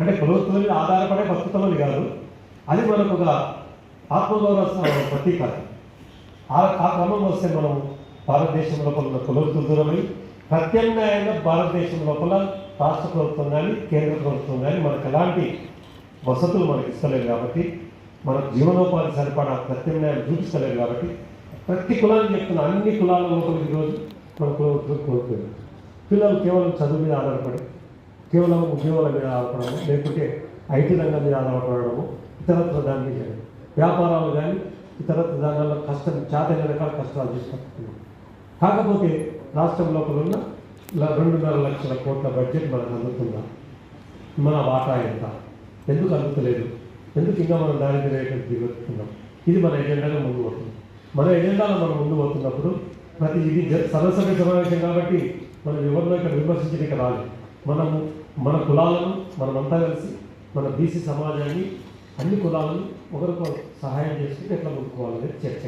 అంటే కులవృత్తుల మీద ఆధారపడే బతుకుతామని కాదు. అది మనకు ఒక ఆత్మగౌరవ ప్రతీక ఆ ఆ క్రమం వస్తే మనం భారతదేశం లోపల ఉన్న కులవృత్తులు దూరమై ప్రత్యామ్నాయంగా భారతదేశం లోపల రాష్ట్ర ప్రభుత్వం కానీ కేంద్ర ప్రభుత్వం కానీ మనకు ఎలాంటి వసతులు మనకు ఇస్తలేదు కాబట్టి మన జీవనోపాధి సరిపడా ప్రత్యామ్నాయం చూపిస్తలేదు కాబట్టి ప్రతి కులానికి చెప్తున్న అన్ని కులాల లోపల ఈరోజు మన కులవృత్తులు కోల్పోయారు. పిల్లలు కేవలం చదువు మీద ఆధారపడి కేవలం ఉద్యోగాల మీద ఆధారపడము లేకుంటే ఐటీ రంగం మీద ఆధారపడము ఇతరత్ర దాని మీద వ్యాపారాలు కానీ ఇతరత్ర దానిలో కష్టం చాతైన రకాల కష్టాలు తీసుకుంటున్నాం కాకపోతే రాష్ట్రం లోపల ఉన్న రెండున్నర లక్షల కోట్ల బడ్జెట్ మనకు అందుతుందా? మన వాటా ఎంత? ఎందుకు అందుతలేదు? ఎందుకు ఇంకా మనం దాని రేట్లు దిగుతున్నాం ఇది మన ఎజెండాగా ముందు పోతుంది. మన ఎజెండాలో మనం ముందు పోతున్నప్పుడు ప్రతి ఇది జ- సర్వసభ్య సమావేశం కాబట్టి మనం ఎవరినో ఇక్కడ విమర్శించడానికి రాలేదు. మనము మన కులాలను మనమంతా కలిసి మన బీసీ సమాజాన్ని అన్ని కులాలను ఒకరికొకరు సహాయం చేసుకుంటే ఎట్లా ముందుకోవాలనేది చర్చ